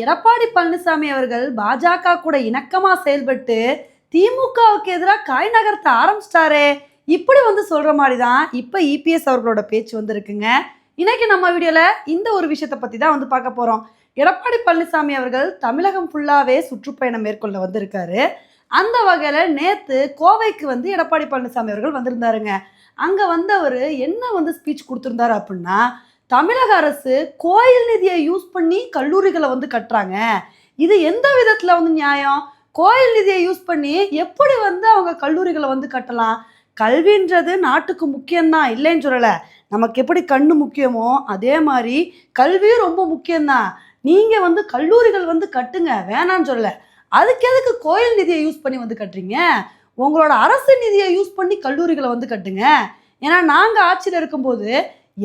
எடப்பாடி பழனிசாமி அவர்கள் பாஜக கூட இணக்கமா செயல்பட்டு திமுகவுக்கு எதிராக காய் நகர்த்த ஆரம்பிச்சிட்டாரே. இப்படி வந்து சொல்ற மாதிரி தான் இப்போ இபிஎஸ் அவர்களோட பேச்சு வந்திருக்குங்க. இன்னைக்கு நம்ம வீடியோல இந்த ஒரு விஷயத்தை பத்தி தான் வந்து பார்க்க போறோம். எடப்பாடி பழனிசாமி அவர்கள் தமிழகம் ஃபுல்லாவே சுற்றுப்பயணம் மேற்கொள்ள வந்திருக்காரு. அந்த வகையில நேத்து கோவைக்கு வந்து எடப்பாடி பழனிசாமி அவர்கள் வந்திருந்தாருங்க. அங்க வந்தவர் என்ன வந்து ஸ்பீச் கொடுத்திருந்தாரு அப்படின்னா தமிழக அரசு கோயில் நிதியை யூஸ் பண்ணி கல்லூரிகளை வந்து கட்டுறாங்க. இது எந்த விதத்துல வந்து நியாயம்? கோயில் நிதியை யூஸ் பண்ணி எப்படி வந்து அவங்க கல்லூரிகளை வந்து கட்டலாம்? கல்வின்றது நாட்டுக்கு முக்கியம்தான் இல்லைன்னு சொல்லலை. நமக்கு எப்படி கண்ணு முக்கியமோ அதே மாதிரி கல்வியும் ரொம்ப முக்கியம்தான். நீங்கள் வந்து கல்லூரிகள் வந்து கட்டுங்க வேணான்னு சொல்லலை. அதுக்கு எதுக்கு கோயில் நிதியை யூஸ் பண்ணி வந்து கட்டுறீங்க? உங்களோட அரசு நிதியை யூஸ் பண்ணி கல்லூரிகளை வந்து கட்டுங்க. ஏன்னா நாங்கள் ஆட்சியில் இருக்கும்போது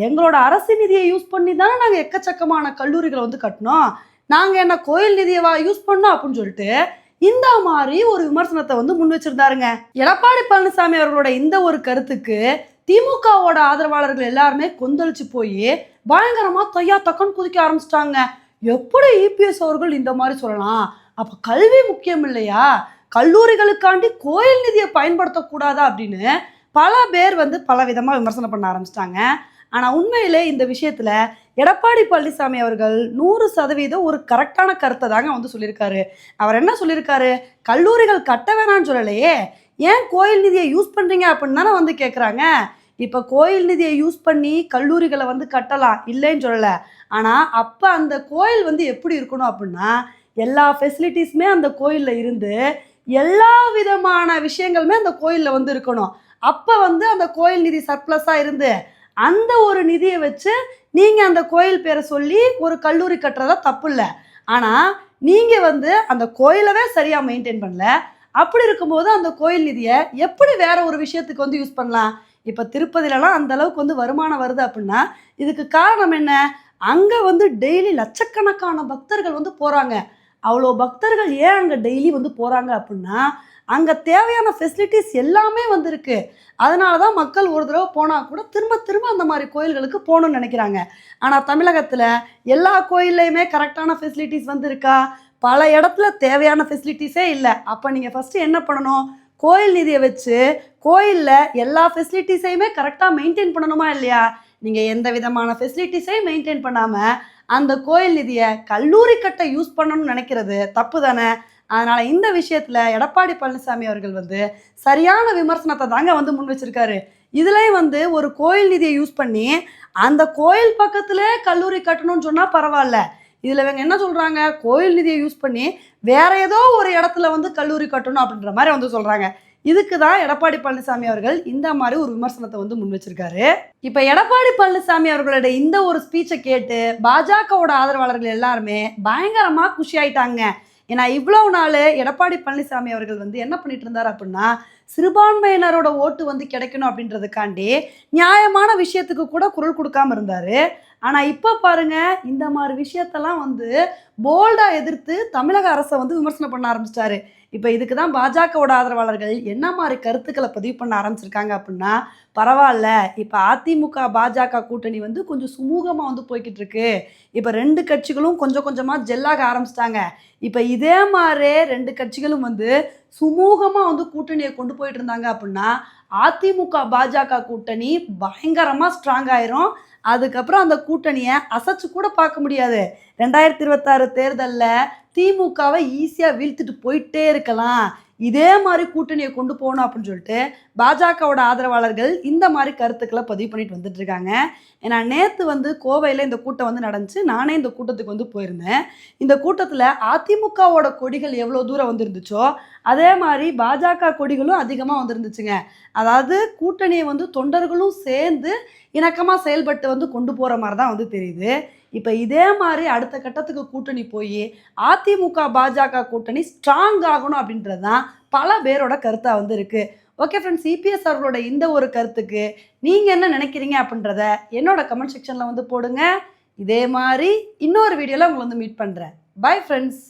எங்களோட அரசு நிதியை யூஸ் பண்ணி தானே நாங்கள் எக்கச்சக்கமான கல்லூரிகளை வந்து கட்டினோம். நாங்கள் என்ன கோயில் நிதியை யூஸ் பண்ணோம் அப்படின்னு சொல்லிட்டு இந்த மாதிரி ஒரு விமர்சனத்தை வந்து முன் வச்சிருந்தாருங்க. எடப்பாடி பழனிசாமி அவர்களோட இந்த ஒரு கருத்துக்கு திமுகவோட ஆதரவாளர்கள் எல்லாருமே கொந்தளிச்சு போய் பயங்கரமா தொய்யா தக்கன்னு குதிக்க ஆரம்பிச்சிட்டாங்க. எப்படி இபிஎஸ் அவர்கள் இந்த மாதிரி சொல்லலாம்? அப்போ கல்வி முக்கியம் இல்லையா? கல்லூரிகளுக்காண்டி கோயில் நிதியை பயன்படுத்தக்கூடாதா அப்படின்னு பல பேர் வந்து பல விதமாக விமர்சனம் பண்ண ஆரம்பிச்சிட்டாங்க. ஆனால் உண்மையிலே இந்த விஷயத்தில் எடப்பாடி பழனிசாமி அவர்கள் நூறு சதவீதம் ஒரு கரெக்டான கருத்தை தாங்க வந்து சொல்லியிருக்காரு. அவர் என்ன சொல்லியிருக்காரு? கல்லூரிகள் கட்ட வேணாம்னு சொல்லலையே. ஏன் கோயில் நிதியை யூஸ் பண்ணுறீங்க அப்படின்னு தானே வந்து கேட்குறாங்க இப்போ கோயில் நிதியை யூஸ் பண்ணி கல்லூரிகளை வந்து கட்டலாம் இல்லைன்னு சொல்லலை. ஆனால் அப்போ அந்த கோயில் வந்து எப்படி இருக்கணும் அப்படின்னா எல்லா ஃபெசிலிட்டிஸுமே அந்த கோயிலில் இருந்து எல்லா விதமான விஷயங்களுமே அந்த கோயிலில் வந்து இருக்கணும். அப்போ வந்து அந்த கோயில் நிதி சர்ப்ளஸாக இருந்து அந்த ஒரு நிதியை வச்சு நீங்கள் அந்த கோயில் பேரை சொல்லி ஒரு கல்லூரி கட்டுறதா தப்பு இல்லை. ஆனால் நீங்கள் வந்து அந்த கோயிலவே சரியாக மெயின்டைன் பண்ணல. அப்படி இருக்கும்போது அந்த கோயில் நிதியை எப்படி வேற ஒரு விஷயத்துக்கு வந்து யூஸ் பண்ணலாம்? இப்போ திருப்பதிலலாம் அந்த அளவுக்கு வந்து வருமானம் வருது அப்படின்னா இதுக்கு காரணம் என்ன? அங்கே வந்து டெய்லி லட்சக்கணக்கான பக்தர்கள் வந்து போகிறாங்க அவ்வளோ பக்தர்கள் ஏன் அங்கே டெய்லி வந்து போகிறாங்க அப்படின்னா அங்கே தேவையான ஃபெசிலிட்டிஸ் எல்லாமே வந்திருக்கு. அதனால தான் மக்கள் ஒரு தடவை போனால் கூட திரும்ப திரும்ப அந்த மாதிரி கோயில்களுக்கு போகணும்னு நினைக்கிறாங்க. ஆனால் தமிழகத்தில் எல்லா கோயில்லையுமே கரெக்டான ஃபெசிலிட்டிஸ் வந்திருக்கா? பல இடத்துல தேவையான ஃபெசிலிட்டிஸே இல்லை. அப்போ நீங்கள் ஃபஸ்ட்டு என்ன பண்ணணும்? கோயில் நிதியை வச்சு கோயிலில் எல்லா ஃபெசிலிட்டிஸையுமே கரெக்டாக மெயின்டைன் பண்ணணுமா இல்லையா? நீங்கள் எந்த விதமான ஃபெசிலிட்டிஸையும் மெயின்டைன் பண்ணாமல் அந்த கோயில் நிதியை கல்லூரி கட்ட யூஸ் பண்ணணும்னு நினைக்கிறது தப்பு தானே? அதனால் இந்த விஷயத்தில் எடப்பாடி பழனிசாமி அவர்கள் வந்து சரியான விமர்சனத்தை தாங்க வந்து முன் வச்சிருக்காரு. இதுலேயும் வந்து ஒரு கோயில் நிதியை யூஸ் பண்ணி அந்த கோயில் பக்கத்தில் கல்லூரி கட்டணும்னு சொன்னால் பரவாயில்ல. இதில் இவங்க என்ன சொல்கிறாங்க கோயில் நிதியை யூஸ் பண்ணி வேற ஏதோ ஒரு இடத்துல வந்து கல்லூரி கட்டணும் அப்படின்ற மாதிரி வந்து சொல்கிறாங்க இதுக்கு தான் எடப்பாடி பழனிசாமி அவர்கள் இந்த மாதிரி ஒரு விமர்சனத்தை வந்து முன் வச்சிருக்காரு. இப்போ எடப்பாடி பழனிசாமி அவர்களோட இந்த ஒரு ஸ்பீச்சை கேட்டு பாஜகவோட ஆதரவாளர்கள் எல்லாருமே பயங்கரமாக குஷி ஆயிட்டாங்க. ஏன்னா இவ்வளவு நாள் எடப்பாடி பழனிசாமி அவர்கள் வந்து என்ன பண்ணிட்டு இருந்தார் அப்படின்னா சிறுபான்மையினரோட ஓட்டு வந்து கிடைக்கணும் அப்படின்றதுக்காண்டி நியாயமான விஷயத்துக்கு கூட குரல் கொடுக்காம இருந்தார். ஆனால் இப்போ பாருங்க இந்த மாதிரி விஷயத்தெல்லாம் வந்து போல்டாக எதிர்த்து தமிழக அரசை வந்து விமர்சனம் பண்ண ஆரம்பிச்சிட்டாரு. இப்போ இதுக்கு தான் பாஜகவோட ஆதரவாளர்கள் என்ன மாதிரி கருத்துக்களை பதிவு பண்ண ஆரம்பிச்சிருக்காங்க அப்படின்னா பரவாயில்ல. இப்போ அதிமுக பாஜக கூட்டணி வந்து கொஞ்சம் சுமூகமாக வந்து போய்கிட்டு இருக்கு. இப்போ ரெண்டு கட்சிகளும் கொஞ்சம் கொஞ்சமாக ஜெல்லாக ஆரம்பிச்சிட்டாங்க. இப்போ இதே மாதிரி ரெண்டு கட்சிகளும் வந்து சுமூகமாக வந்து கூட்டணியை கொண்டு போயிட்டு இருந்தாங்க அப்படின்னா அதிமுக பாஜக கூட்டணி பயங்கரமாக ஸ்ட்ராங் ஆயிரும். அதுக்கப்புறம் அந்த கூட்டணியை அசைச்சு கூட பார்க்க முடியாது. ரெண்டாயிரத்தி இருபத்தாறு தேர்தலில் திமுகவை ஈஸியாக வீழ்த்துட்டு போயிட்டே இருக்கலாம். இதே மாதிரி கூட்டணியை கொண்டு போகணும் அப்படின்னு சொல்லிட்டு பாஜகவோட ஆதரவாளர்கள் இந்த மாதிரி கருத்துக்களை பதிவு பண்ணிட்டு வந்துட்டு இருக்காங்க. ஏன்னா நேற்று வந்து கோவையில் இந்த கூட்டம் வந்து நடந்துச்சு. நானே இந்த கூட்டத்துக்கு வந்து போயிருந்தேன். இந்த கூட்டத்தில் அதிமுகவோட கொடிகள் எவ்வளோ தூரம் வந்துருந்துச்சோ அதே மாதிரி பாஜக கொடிகளும் அதிகமாக வந்துருந்துச்சுங்க. அதாவது கூட்டணியை வந்து தொண்டர்களும் சேர்ந்து இணக்கமாக செயல்பட்டு வந்து கொண்டு போகிற மாதிரி தான் வந்து தெரியுது. இப்போ இதே மாதிரி அடுத்த கட்டத்துக்கு கூட்டணி போய் அதிமுக பாஜக கூட்டணி ஸ்ட்ராங் ஆகணும் அப்படின்றது தான் பல பேரோட கருத்தாக வந்து இருக்குது ஓகே ஃப்ரெண்ட்ஸ் சிபிஎஸ் அவர்களோட இந்த ஒரு கருத்துக்கு நீங்கள் என்ன நினைக்கிறீங்க அப்படின்றத என்னோட கமெண்ட் செக்ஷனில் வந்து போடுங்க. இதே மாதிரி இன்னொரு வீடியோவில் உங்களை வந்து மீட் பண்ணுறேன் பை ஃப்ரெண்ட்ஸ்